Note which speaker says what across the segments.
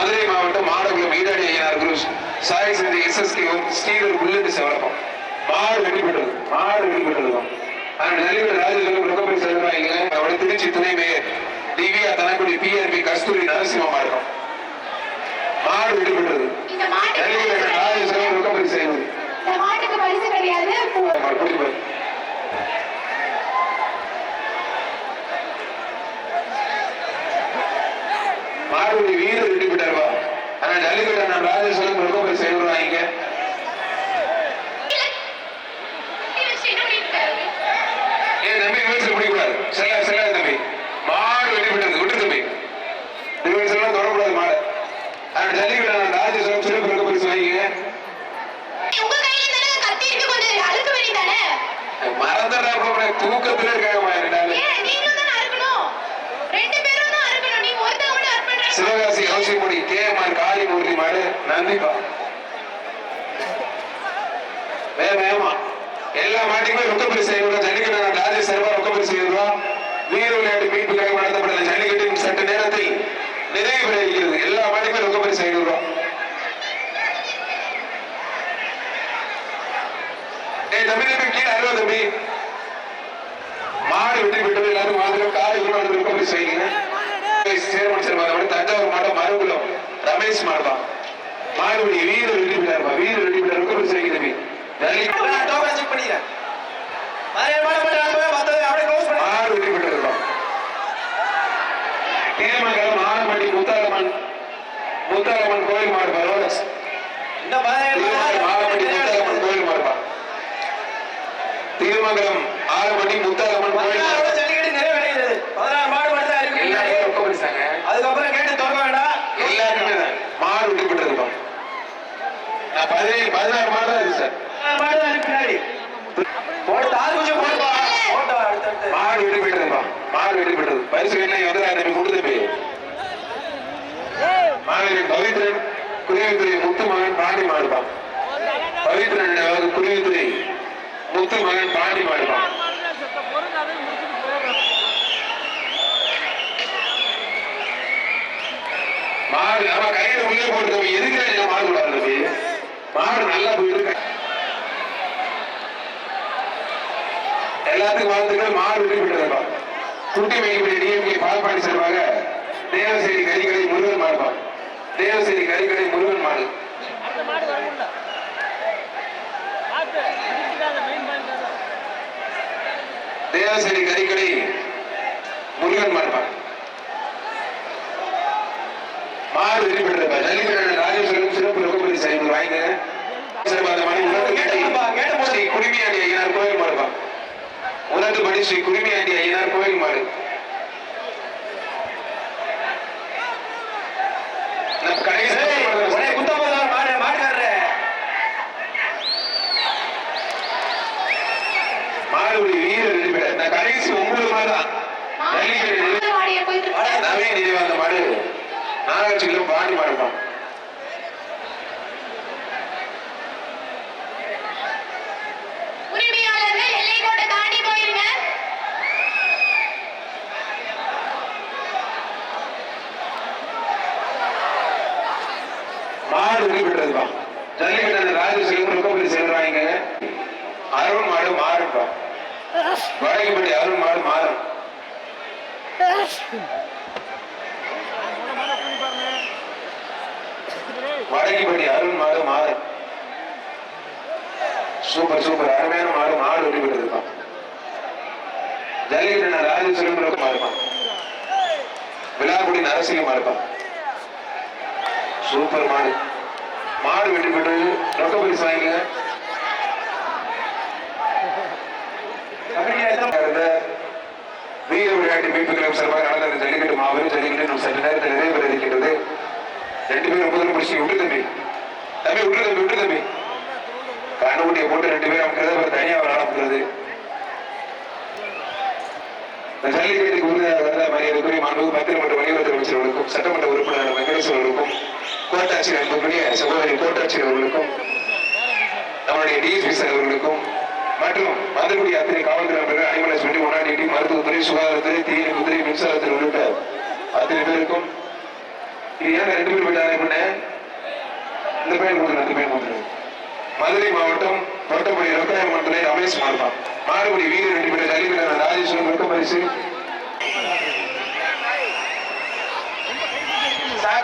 Speaker 1: மதுரை மாவட்டம் மாடகுளம் ஈடாடி ஐயனார் குரு சாய் செஞ்ச எஸ்எஸ்கே ஸ்ரீதர் உள்ளது செவரப்பம். மாடு பெற்றது மாடு வெற்றி பெற்றதுதான் அந்த நலிவர் ராஜேஸ்வரம் ரொக்கப்படி செல்வாங்க அவருடைய திருச்சி துணை மேயர் திவ்யா தனக்குடி பிஆர்பி கஸ்தூரி நரசிம்மமா இருக்கும். மாடு
Speaker 2: மாட்டுக்கு
Speaker 1: நலிவர் ராஜேஸ்வரம் ரொக்கப்படி செய்வது மாடுபடி வீரர் வெற்றி பெற்றார்வா ஆனா ஜல்லிக்கட்டு நான் ராஜேஸ்வரம் ரொக்கப்படி செய்வாங்க ஏன் தம்பி ரிவர்ஸ் பிடிக்கூடாது செல்ல செல்லாது தம்பி. மாடு வெட்டி விட்டது விட்டு தம்பி. ரிவர்ஸ் எல்லாம் தொடக்கூடாது மாடு. அந்த ஜல்லிக்கட்டு ராஜேஸ்வரம்
Speaker 2: தானே கத்தி இருக்கு கொஞ்சம் அழுக்க வேண்டியதானே
Speaker 1: மறந்துடா தூக்கத்துல இருக்காங்க ரெண்டாவது
Speaker 2: ஏன் நீங்களும் தானே அறுக்கணும் ரெண்டு பேரும் தான் அறுக்கணும் நீங்க ஒருத்தங்க மட்டும் அறுப்பண்ற
Speaker 1: சிவகாசி அவசியமுடி கேஎம்ஆர் நன்றிப்பா வேகமா. எல்லா மாட்டுக்குமே ரொக்க செய்யணும் ஜல்லிக்கட்டு ராஜேஷ் சார்பா ரொக்க பரிசு செய்யணும் வீர விளையாட்டு மீட்புக்காக நடத்தப்பட்ட ஜல்லிக்கட்டின் சற்று நேரத்தில் நிறைவு பெற இருக்கிறது எல்லா மாட்டுக்குமே ரொக்க பரிசு செய்யணும் ஏய் தம்பி தம்பி கீழே அருவா தம்பி. மாடு வெற்றி பெற்றது எல்லாரும் மாதிரி காலை உருவாடு ரொக்க செய்யுங்க? சேர்மன் சார் தஞ்சாவூர் மாவட்டம் மருகுலம் ரமேஷ் மாடுதான் மாடுபடி வீர பெற்றாருப்பா வீர வெற்றி பெற்ற ரொக்க பரிசு வைங்க தம்பி ஜல்லிக்கட்டு
Speaker 3: நான் டோக்கன் செக் பண்ணிக்கிறேன். நிறைய மாடு மட்டும் அனுப்புவேன் மற்றது அப்படியே க்ளோஸ் பண்ணி
Speaker 1: மாடு வெற்றி பெற்றிருக்கோம் திருமங்கலம் ஆனப்பட்டி முத்தாரம்மன் முத்தாரம்மன் கோயில் மாடு திருமங்கலம் ஆனப்பட்டி முத்தாரம்மன் கோயில் மாடுபா திருமங்கலம் ஆனப்பட்டி முத்தாரம்மன் கோயில் மாடு
Speaker 3: பதினாறு ஜல்லிக்கட்டு நிறைவடைகிறது பதினாறு மாடு மட்டும் தான் இருக்கு
Speaker 1: எல்லாருமே
Speaker 3: பின்னாடி.
Speaker 1: ரொக்க பரிசாங்க
Speaker 3: அதுக்கப்புறம் கேட்டு திறக்க வேண்டாம்
Speaker 1: எல்லாருக்குமே தான். மாடு வெற்றி பெற்றிருக்கோம் நான் பதினேழு பதினாறு மாடு தான் இருக்கு சார்.
Speaker 3: பதினாறு மாடு தான் இருக்கு பின்னாடி. போட்டு தார் கொஞ்சம் போடுப்பா போட்டோ அடுத்தடுத்து
Speaker 1: மாடு வெற்றி பெற்றதுப்பா மாடு வெற்றி பெற்றது பரிசு வேணா வந்து தம்பி கொடுத்து போய். மாணவரின் பவித்ரன் குருவித்துறை முத்து மகன் பாண்டி மாடுப்பான் பவித்ரன் குருவித்துறை முத்து மகன் பாண்டி மாடுப்பான் மாடு நம்ம கையில உள்ளே மாடு நல்லா போயிருக்கு எல்லாத்துக்கும் வாழ்த்துக்கள். மாடு வெற்றி பெற்றதுப்பா குட்டி மேய்ப்படி டிஎம்கே பால்பாடி செல்வாங்க. தேவசேரி கறிக்கடை முருகன் மாடுப்பா. தேவசேரி கறிக்கடை முருகன் மாடு. தேவசேரி கறிக்கடை முருகன் மாடுப்பா. மாடு வெற்றி பெற்றதுப்பா ஜல்லிக்கட்டு seguire வடக்குப்பட்டி அருள் மாடு மாறு சூப்பர் சூப்பர். அருமையான மாடு மாடு வெற்றி இருப்பான் ஜல்லிக்கட்டு ராஜேஸ்வரம் ரொம்ப மாறுப்பான் விழாக்குடி நரசிங்க மாறுப்பா சூப்பர் மாடு. மாடு வெற்றி பெற்று ரொக்க பரிசு வாங்கிங்க வீர விளையாட்டு மீட்பு கிளப் சார்பாக நடந்த ஜல்லிக்கட்டு மாபெரும் ஜல்லிக்கட்டு நம்ம சற்று நேரத்தில் நிறைவேற இருக்கின்றது. ரெண்டு பேரும் முதல்ல பிடிச்சி விட்டு தம்பி. தம்பி விட்டு தம்பி விட்டு தம்பி. கண்ணுக்குட்டியை போட்டு ரெண்டு பேரும் அமைக்கிறது அப்புறம் தனியாக அவர் அனுப்புறது இந்த ஜல்லிக்கட்டுக்கு உறுதியாக வந்த மரியாதைக்குரிய மாண்பு பத்திரமன்ற வணிகத்துறை அமைச்சர்களுக்கும் சட்டமன்ற உறுப்பினர் வெங்கடேஸ்வரர்களுக்கும் கோட்டாட்சியர் அன்புக்குரிய சகோதரி கோட்டாட்சியர் அவர்களுக்கும் நம்முடைய டிஎஸ்பி சார் அவர்களுக்கும் மற்றும் மதுரைக்குடி அத்தனை காவல்துறை நண்பர்கள் அனிமலஸ் வெட்டி ஒன்னாடி மருத்துவத்துறை சுகாதாரத்துறை தீயணைப்புத்துறை மின்சாரத்துறை உள்ளிட்ட அத்தனை பேருக்கும் இது ஏன் ரெண்டு பேர் போயிட்டாங்க பண்ண இந்த பையன் கொடுத்துரு பையன் மதுரை மாவட்டம் தொட்டப்படி ரொக்காயம் மண்டலை ரமேஷ் மாறுபான் மாறுபடி வீரர் ரெண்டு பேர் ஜல்லிக்கட்டு ராஜேஸ்வரன் ரொக்க பரிசு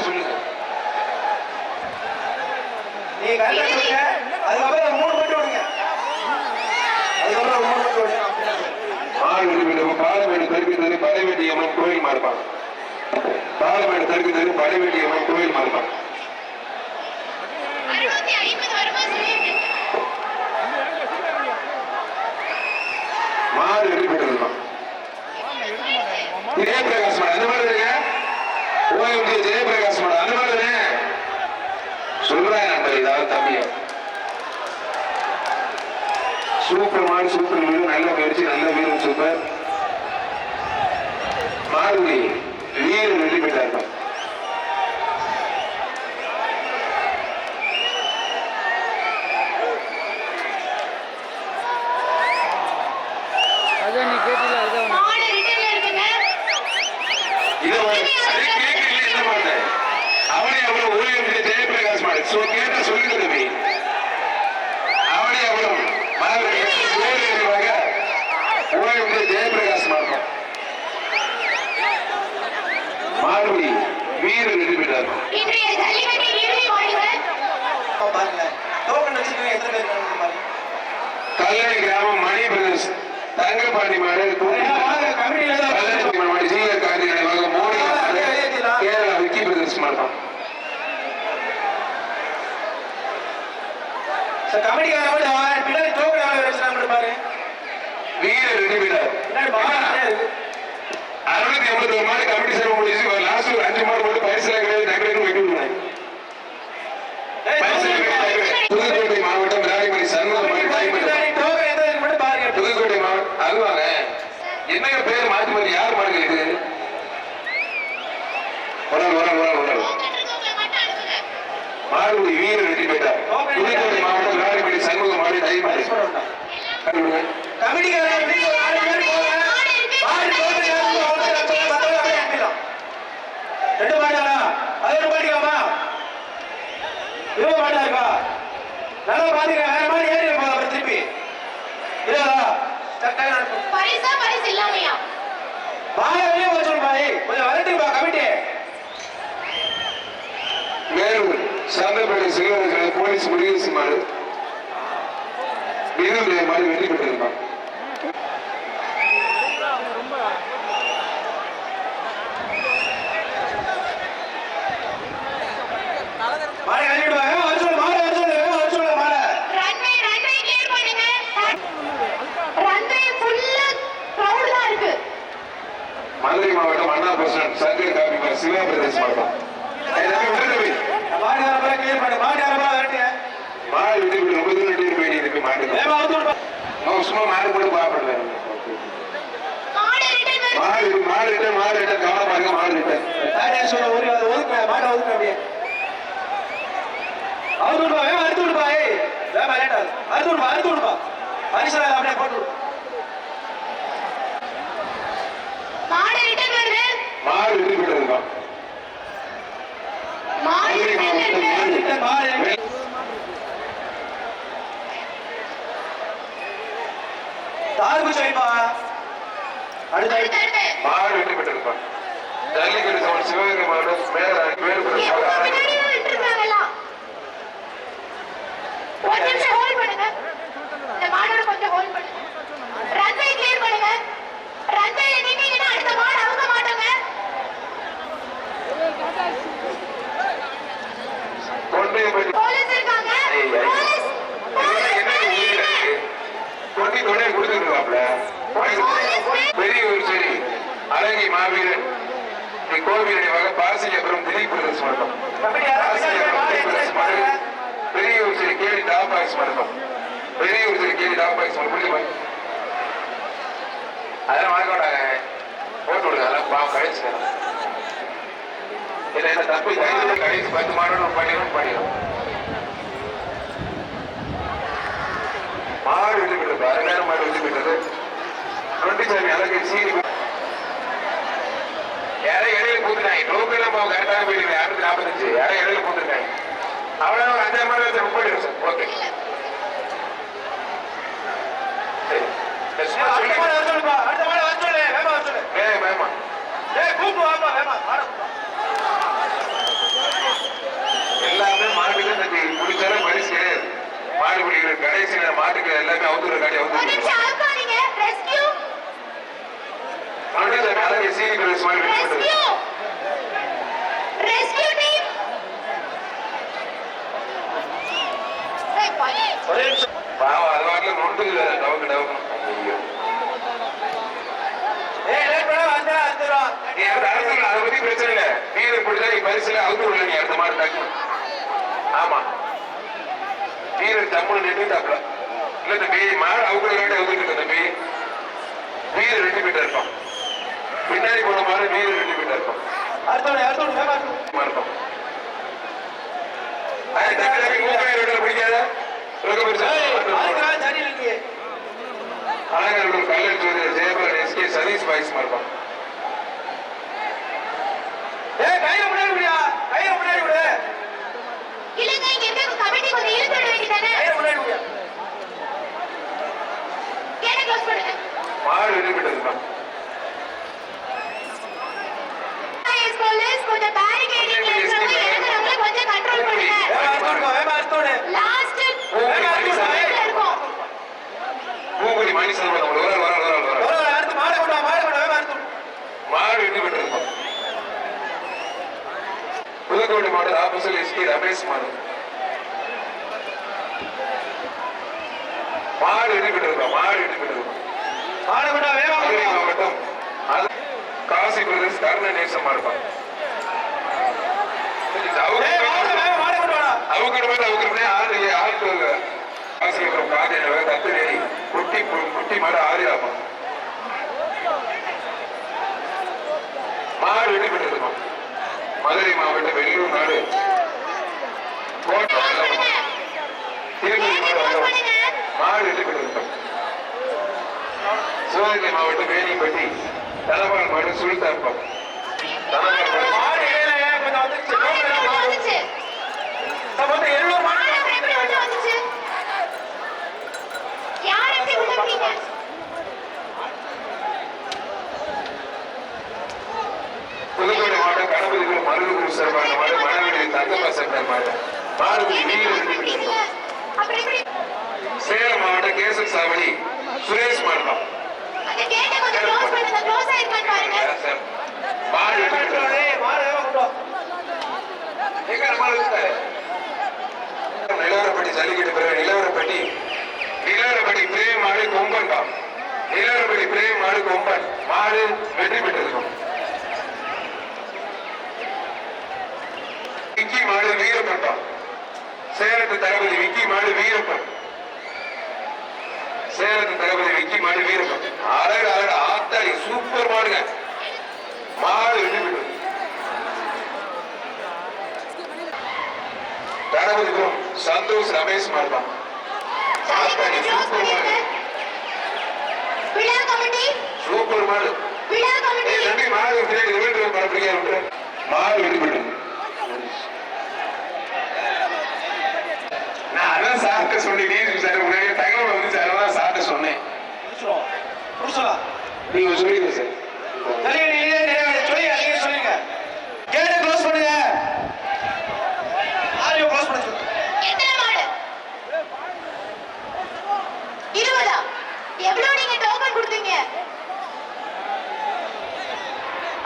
Speaker 1: சொல்லுங்க
Speaker 3: நீ கரெக்டா சொல்லுங்க. அதுக்கப்புறம் மூணு மட்டும் விடுங்க. அதுக்கப்புறம் மூணு மட்டும் விடுங்க.
Speaker 1: மாறுபடி பாலமேடு தெற்கு படைவேட்டி அம்மன் கோயில் மாறுபான் பாலமேடு தெற்கு தெரு படைவேட்டி அம்மன் கோயில்
Speaker 2: வருமா சொல்லிட்டு
Speaker 1: மாறு வெற்றி பெற்றிருக்கான் ஜெயபிரகாஷ் மாடு அந்த மாதிரி தானே ஓஎம்டி ஜெயபிரகாஷ் மாடு அந்த மாதிரி தானே சொல்றேன் நம்ம ஏதாவது தம்பிய சூப்பர் மாடு சூப்பர் வீடு நல்ல முயற்சி நல்ல வீரன் சூப்பர். மாறுதி வீரர் வெற்றி பெற்றார்கள்
Speaker 4: அதான் நீ கேட்டில அதான் உனக்கு.
Speaker 2: மாடு ரிட்டர்ன்ல இருக்குங்க
Speaker 1: இதை ஒரு- அது கேட்கல என்ன பார்த்தேன் அவனே அவ்வளவு ஓஎம்டி ஜெயபிரகாஷ் மாடு சோ கேட்டா சொல்லுங்க தம்பி அவனே அவ்வளவு மாறுதி ஓஎம்டி ஜெயபிரகாஷ் மாடு மாறுபடி வீரர் வெற்றி பெற்றார்கள்
Speaker 2: இன்றைய ஜல்லிக்கட்டு இறுதி மாடுகள்
Speaker 3: பாருங்க டோக்கன் வச்சுக்கோங்க எத்தனை பேர் இருக்காங்க பாருங்க
Speaker 1: கல்லணை கிராமம் மணி பிரதேஷ். தங்கப்பாண்டி மாடு.
Speaker 3: வாங்க, கமிட்டியில தான்
Speaker 1: கல்லணை மாடு கேரளா விக்கி
Speaker 3: கமிட்டிக்காரங்க மட்டும். பின்னாடி பாருங்க
Speaker 1: அறுநூத்தி ஐம்பத்தி ஒரு மாடு கமிட்டி சேவை முடிச்சு லாஸ்ட் ஒரு அஞ்சு மாடு போட்டு பரிசுல கிடையாது நகரம் வெட்டி விடுவேன் பரிசுல கிடையாது புதுக்கோட்டை மாவட்டம் ராயமணி சண்முகம் மாடு தாய்மணி
Speaker 3: டோக்கன் எந்த இருக்கு மட்டும் பாருங்க
Speaker 1: புதுக்கோட்டை மாவட்டம் அதுவாங்க என்னங்க பேர் யார் மாடுங்க இது நாள்.
Speaker 2: இருக்கவங்களை மட்டும் அனுப்புங்க
Speaker 1: மாடுபடி வீரர் வெற்றி பெற்றார் புதுக்கோட்டை மாவட்டம் ராயமணி சண்முகம் மாடு தாய்மணி கண்டுபிடுங்க
Speaker 3: கமிட்டிக்காரங்க please ஒரு நாலு பேர் போங்க. மாடு டோக்கன் யாருக்கு அவங்க வச்சுருக்காங்க, மத்தவங்க அப்படியே அனுப்பிடலாம். ரெண்டு மாடாடா அது ஒரு மாட்டிக்காமா இருபது மாடா இருக்கா நல்லா பாத்துக்க வேற மாதிரி ஏறி இருப்பா அப்புறம் திருப்பி. டக்குனு அனுப்பு.
Speaker 2: பரிசா பரிசு இல்லாமையா?
Speaker 3: வாயை வெளியே சொல்லுப்பா ஏய் கொஞ்சம் வரட்டுப்பா கமிட்டி.
Speaker 1: மேலும் சந்தர்ப்பேட்டை சிறுவர்கள் போலீஸ் முருகேசி மாடு வீரருடைய மாடு வெற்றி பெற்றிருப்பான்
Speaker 3: மாடை கழிவிடுவாங்க வர சொல்லு மாடை வர சொல்லு வர சொல்லு மாடை
Speaker 2: ரன்வே ரன்வே கிளியர் பண்ணுங்க ரன்வே ஃபுல்லா கிரவுட் தான் இருக்கு
Speaker 1: மதுரை மாவட்டம் அண்ணா பர்சன் சங்கர் காப்பி மாடு சிவா பிரதேஷ் மாவட்டம்
Speaker 3: மாடு யாரப்பா கிளியர் பண்ணு மாடு யாரப்பா வரட்டுங்க
Speaker 1: மாடு வெற்றி பெற்று ரொம்ப தூரம் வெற்றி போயிட்டு இருக்கு மாடு
Speaker 3: வேகமா அவுத்து விடுப்பா
Speaker 1: அவன் சும்மா மாடு போட்டு பாப்படுறேன்
Speaker 2: மாடு ரிட்டர்ன் வருது
Speaker 1: மாடு மாடு ரிட்டன் மாடு ரிட்டன் கவனமா இருக்க மாடு ரிட்டன்
Speaker 3: மாடு சொல்ல ஒரு அதை ஒதுக்க மாட்டை ஒதுக்க அப்படியே அவுத்து விடுப்பா வேகமா அறுத்து விடுப்பா ஏய் ஆகுது அறுத்து விடுப்பா அறுத்து விடுப்பா பரிசு அப்படியே போட்டு
Speaker 2: மாடு ரிட்டர்ன் வருது ரிட்டர்ன்
Speaker 3: அடுத்த
Speaker 1: வெற்றி ஜல்லிக்கட்டு சிவகங்கை மாவட்டம் மேல
Speaker 2: இவங்க பின்னாடி தான் விட்டுருக்காங்க எல்லாம் ஒரு நிமிஷம் ஹோல்ட் பண்ணுங்க. இந்த மாடோட கொஞ்சம் ஹோல்ட் பண்ணுங்க. ரன்வே கிளியர் பண்ணுங்க. ரன்வே நின்னீங்கன்னா அடுத்த மாடு அவங்க மாட்டாங்க.
Speaker 1: கொண்டே போய்
Speaker 2: போலீஸ் இருக்காங்க. போலீஸ் போலீஸ்
Speaker 1: கொண்டி கொண்டே கொடுத்துருக்காப்ல. பெரிய ஒரு சரி அழகி மாவீரன். நீ கோவிலுடைய வகை பாசியபுரம்
Speaker 3: மாடு
Speaker 1: திலீப் பிரதேச
Speaker 3: எக்ஸசைஸ் பண்ணுங்க
Speaker 1: மண்டபம் பெரிய ஒரு சில கேள்வி டாப் பாக்ஸ் பண்ணணும் பெரிய ஒரு சில கேள்வி டாப் பாக்ஸ் பண்ண முடியுமா அதெல்லாம் வாங்க மாட்டாங்க. போட்டு விடுங்க. அதெல்லாம் பாவம் கழிச்சு இல்லை என்ன தப்பு கைது கழிச்சு பத்து மாடணும் பண்ணிடும் பண்ணிடும் மாடு வெற்றி பெற்றது அரைநேரம் மாடு வெற்றி பெற்றது நொண்டிச்சாமி அழகு சீரி யாரோ இடையில பூத்துட்டாங்க. டோக்கெல்லாம் நம்ம கரெக்டாக போயிட்டு அடுத்து நாற்பத்தஞ்சு யாரோ இடையில பூத்துட்டாங்க அவ்வளோ ஒரு அஞ்சாறு மணி நேரத்தில் முப்பது நிமிஷம் ஓகே. சரி. சும்மா
Speaker 3: அடுத்த
Speaker 1: சொல்லி
Speaker 3: மாடு வர சொல்லுப்பா. அடுத்த மாடு வர சொல்லு. வேமா வர சொல்லு.
Speaker 1: வேக வேகமா.
Speaker 3: ஏய் கூப்பிட்டு வாப்பா வேமா மாடு கூப்பிட்டு வா.
Speaker 1: எல்லாமே மாட்டுக்கு தம்பி முடிச்சாலும் பரிசு. மாடு பிடிக்கிற கடைசி நேரம் மாட்டுக்கு எல்லாமே அவுத்துற
Speaker 2: ஒரு
Speaker 1: அவுத்துற
Speaker 2: நிமிஷம் அழுக்காதீங்க ரெஸ்கியூ
Speaker 1: மறுபடியும் தம்பி அழகு சீனி பிரதேசம் மாதிரி வெட்டி போட்டது.
Speaker 2: ரெஸ்கியூ ரெஸ்கியூ டீம்
Speaker 3: ஒரே நிமிஷம்
Speaker 1: பாவம் அது வாட்டில நொண்டு டவுக்கு டவுக்கு. நீ அதை பத்தி பிரச்சனை இல்லை. வீரர் பிடிச்சா நீ பரிசுல அவுத்து விடல நீ அடுத்த மாடு டக்கு ஆமா. வீரர் தம்முன்னு நின்றுட்டாப்ல இல்ல தம்பி மாடு அவுக்குற வேண்டிய அவுத்துட்டு தம்பி வீரர் ரெண்டு பேட்டா இருப்பான் பின்னாடி போன மாடு வீரர் ரெண்டு பேட்டா இருப்பான். இருக்கும் பிடிக்காத? ரொம்ப அழகர்கள் கல்லூரி ஜோதிடர் ஜெயபரன் எஸ்கே சதீஷ் பாய்ஸ் இருப்பான்
Speaker 2: கொஞ்சம்
Speaker 1: மாடு ரெண்டு
Speaker 2: கொஞ்சம் பேரிகேடிங்ல கொஞ்சம் கண்ட்ரோல் பண்ணுங்க லாஸ்ட்
Speaker 1: பூங்குடி மணி வரால் வரால்
Speaker 3: வர வர அடுத்து மாடு கொண்டு வா மாடு கொண்டு வா வேமா அடுத்தவனே
Speaker 1: மாடு ரெண்டு பேட்டா இருப்பான் புதுக்கோட்டை மாடு ஆபீசர் எஸ்கே ரமேஷ் மாடு. மாடு பேட்டா இருப்பான் மாடு ரெண்டு பேட்டா இருப்பான்
Speaker 3: மாடு கொண்டு வா வேமா கொண்டு
Speaker 1: மதுரை
Speaker 3: வா.
Speaker 1: மாவட்டம் காசி பிரதேஷ் கருண நேசமா இருப்பான்
Speaker 3: ஏய்
Speaker 1: மேல அவங்க ஆறு ஆறு ஆசிரியர் காந்தியடிகள் தத்துநேரி குட்டி குட்டி மாடு ஆகும். மாடு வெட்டி பெற்றிருக்கோம் மதுரை மாவட்டம் வெள்ளூர் நாடு கோட்டை
Speaker 2: க்ளோஸ்
Speaker 1: மாடு
Speaker 2: க்ளோஸ்
Speaker 1: பெற்றிருக்கோம் சிவகங்கை மாவட்டம் வேணிப்பட்டி தலபால் மாடு சுல்தான்பம் தலபால் மாடு
Speaker 3: மாடு இடையில கொஞ்சம் வந்துருச்சு
Speaker 2: மாடு எப்படி உள்ள வந்துச்சு
Speaker 3: நம்ம வந்து எல்லோரும் மாடு
Speaker 2: மாடு அப்புறம் எப்படி உள்ள வந்துச்சு யார் எப்படி உள்ள விட்டீங்க
Speaker 1: புதுக்கோட்டை மாவட்டம் கணபதிபுரம் மருதுகுரு சிறப்பான மாடு மணவெளி தங்கப்பா மாடு. பெற்றிருக்கோம்
Speaker 2: அப்புறம் எப்படி
Speaker 1: சேலம் மாவட்டம் கேசன் சாவடி சுரேஷ் மாடுதான்
Speaker 2: அந்த கேட்ட கொஞ்சம் க்ளோஸ் பண்ணுங்க க்ளோஸ் ஆயிருக்கான்னு பாருங்க
Speaker 1: மாடு வெட்டி பெற்றிருக்கோம்
Speaker 3: ஏய் மாடு வேமா கொண்டு
Speaker 1: ஜல்லிக்கட்டு பிறகு நிலவரப்பட்டி நிலவரப்பட்டி பிரேம் மாடு கொம்பன் தான் நிலவரப்பட்டி பிரேம் மாடு கொம்பன். மாடு வெற்றி பெற்றிருக்கும். விக்கி மாடு வீரப்பன் தான் சேலத்து தளபதி விக்கி மாடு வீரப்பன். சேலத்து தளபதி விக்கி மாடு வீரப்பன். அழகு அழகு ஆத்தாடி சூப்பர் மாடுங்க. மாடு வெற்றி
Speaker 2: விழா கமிட்டி
Speaker 1: ஏய் தம்பி மாடு பின்னாடி வீட்டு மறுபடியும் விட்டு மாடு விடுபட்டு நான் அதான் சாப்பிட்ட சொன்னேன் சார் முன்னாடியே தகவல் வந்து சார் அதான் சாப்பிட்ட சொன்னேன். நீங்க சொல்லுங்க சார்
Speaker 3: நிறைய நீங்க நிறைய சொல்லுங்க நீங்க சொல்லுங்க கேட்ட க்ளோஸ் பண்ணுங்க ஆடியோ க்ளோஸ் பண்ண சொல்லுங்க
Speaker 2: எத்தனை மாடு இருபதா எவ்வளவு நீங்க டோக்கன் கொடுத்தீங்க?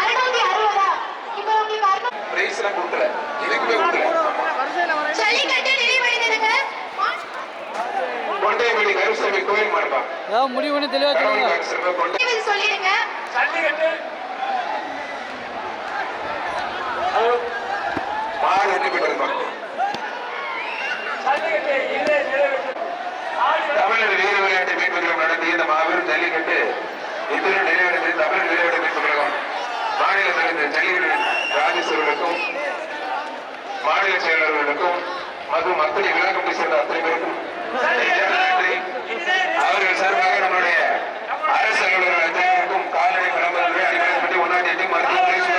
Speaker 2: அறுநூத்தி அறுபதா? இப்ப உங்களுக்கு அறுநூத்தி
Speaker 1: பிரைஸ் எல்லாம் கொடுக்கல. இதுக்குமே கொடுக்கல.
Speaker 2: ஜல்லிக்கட்டு நிறைவடைந்ததுங்க.
Speaker 1: கொண்டையமணி கருசாமி கோயில் மாடுப்பா
Speaker 4: ஏதாவது முடிவு பண்ணி தெளிவா சொல்லுங்க.
Speaker 2: சொல்லிடுங்க.
Speaker 3: ஜல்லிக்கட்டு.
Speaker 1: மாடு தமிழர் வீர விளையாட்டு மீட்புகளும் நடத்திய இந்த மாபெரும் ஜல்லிக்கட்டு இதில் நிறைவடைந்து தமிழ் விளையாட்டு தமிழகம் மாநில தலைவர் ராஜேஸ்வரர்களுக்கும் மாநில செயலாளர்களுக்கும் மற்றும் அத்தனை விழா சேர்ந்த அத்தனை பேருக்கும் அவர்கள் சார்பாக நம்மளுடைய அரசு அலுவலர்கள் அத்தனை பேருக்கும் கால்நடை கிளம்புகளை அடிமைப்பட்டு ஒன்றாம் தேதி மருத்துவமனை